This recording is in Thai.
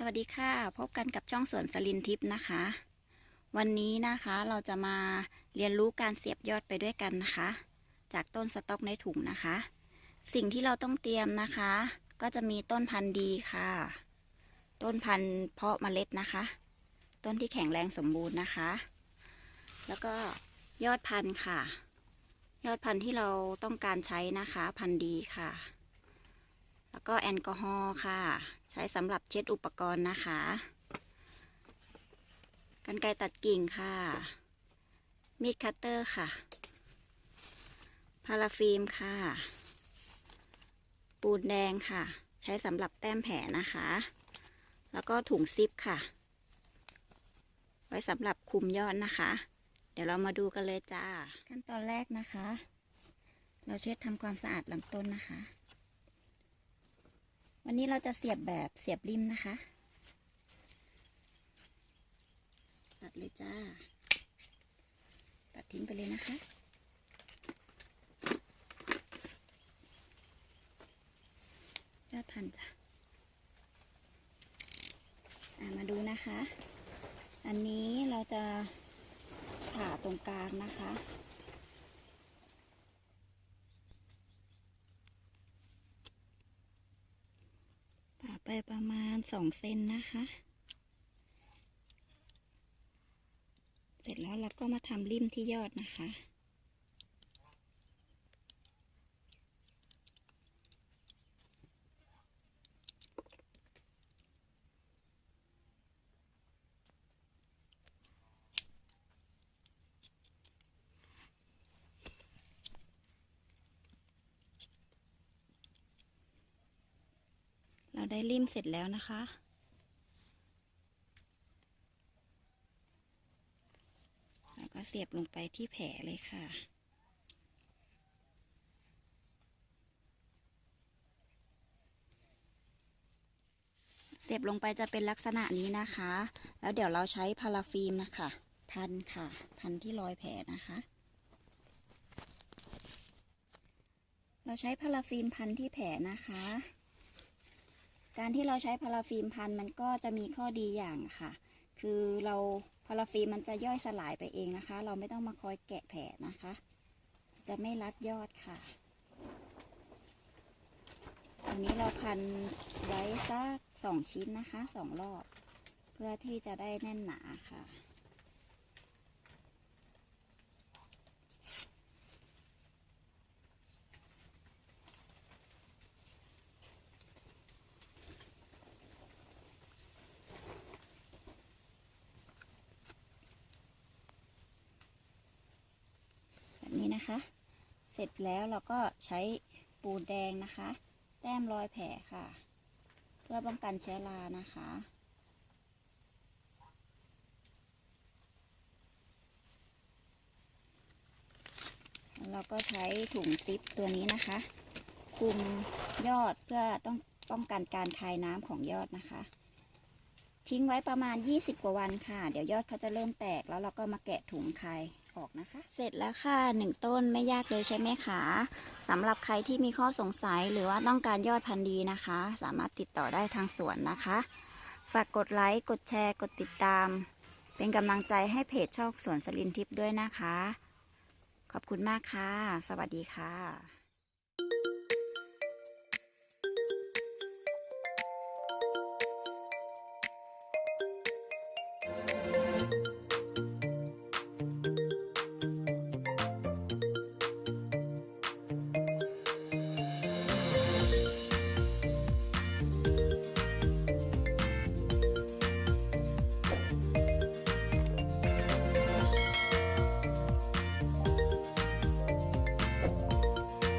สวัสดีค่ะพบกันกับช่องสวนสลินทิพย์นะคะ วันนี้นะคะเราจะมาเรียนรู้การเสียบยอดไปด้วยกันนะคะ จากต้นสต๊อกในถุงนะคะ สิ่งที่เราต้องเตรียมนะคะ ก็จะมีต้นพันธุ์ดีค่ะ ต้นพันธุ์เพาะเมล็ดนะคะ ต้นที่แข็งแรงสมบูรณ์นะคะ แล้วก็ยอดพันธุ์ค่ะ ยอดพันธุ์ที่เราต้องการใช้นะคะ พันธุ์ดีค่ะ แล้วก็แอลกอฮอล์ค่ะ ใช้สำหรับเช็ดอุปกรณ์นะคะกันไกรตัดกิ่งค่ะ มีดคัตเตอร์ค่ะ พาราฟิล์มค่ะ ปูนแดงค่ะ ใช้สำหรับแต้มแผลนะคะ แล้วก็ถุงซิปค่ะ ไว้สำหรับคุมยอดนะคะ เดี๋ยวเรามาดูกันเลยจ้า ขั้นตอนแรกนะคะ เราเช็ดทำความสะอาดลำต้นนะคะ วันนี้เราจะเสียบแบบเสียบริมนะคะ ตัดเลยจ้า ตัดทิ้งไปเลยนะคะยอดพันจ้ะอะมาดูนะคะ อันนี้เราจะผ่าตรงกลางนะคะ ไปประมาณสองเซนนะคะ เสร็จแล้วเราก็มาทำริมที่ยอดนะคะ ได้ริมเสร็จแล้วนะคะ แล้วก็เสียบลงไปที่แผลเลยค่ะเสียบลงไปจะเป็นลักษณะนี้นะคะ แล้วเดี๋ยวเราใช้พาราฟิล์มนะคะ พันค่ะ พันที่รอยแผลนะคะ เราใช้พาราฟิล์มพันที่แผลนะคะ การที่เราใช้พาราฟิล์มพันมันก็จะมีข้อดีอย่างค่ะ คือเราพาราฟิล์มมันจะย่อยสลายไปเองนะคะ เราไม่ต้องมาคอยแกะแผลนะคะ จะไม่รัดยอดค่ะอันนี้เราพันไว้สักสองชิ้นนะคะสองรอบ เพื่อที่จะได้แน่นหนาค่ะ แบบนี้นะคะ เสร็จแล้วเราก็ใช้ปูนแดงนะคะ แต้มรอยแผลค่ะ เพื่อป้องกันเชื้อรานะคะแล้วเราก็ใช้ถุงซิปตัวนี้นะคะ คุมยอดเพื่อต้องป้องกันการคายน้ำของยอดนะคะ ทิ้งไว้ประมาณ 20 กว่าวันค่ะ เดี๋ยวยอดเขาจะเริ่มแตกแล้วเราก็มาแกะถุงคาย ออกนะคะ เสร็จแล้วค่ะหนึ่งต้นไม่ยากเลยใช่ไหมคะสำหรับใครที่มีข้อสงสัยหรือว่าต้องการยอดพันธุ์ดีนะคะ สามารถติดต่อได้ทางสวนนะคะ ฝากกดไลค์กดแชร์ กดติดตาม เป็นกำลังใจให้เพจช่องสวนสลินทิพย์ด้วยนะคะ ขอบคุณมากค่ะ สวัสดีค่ะ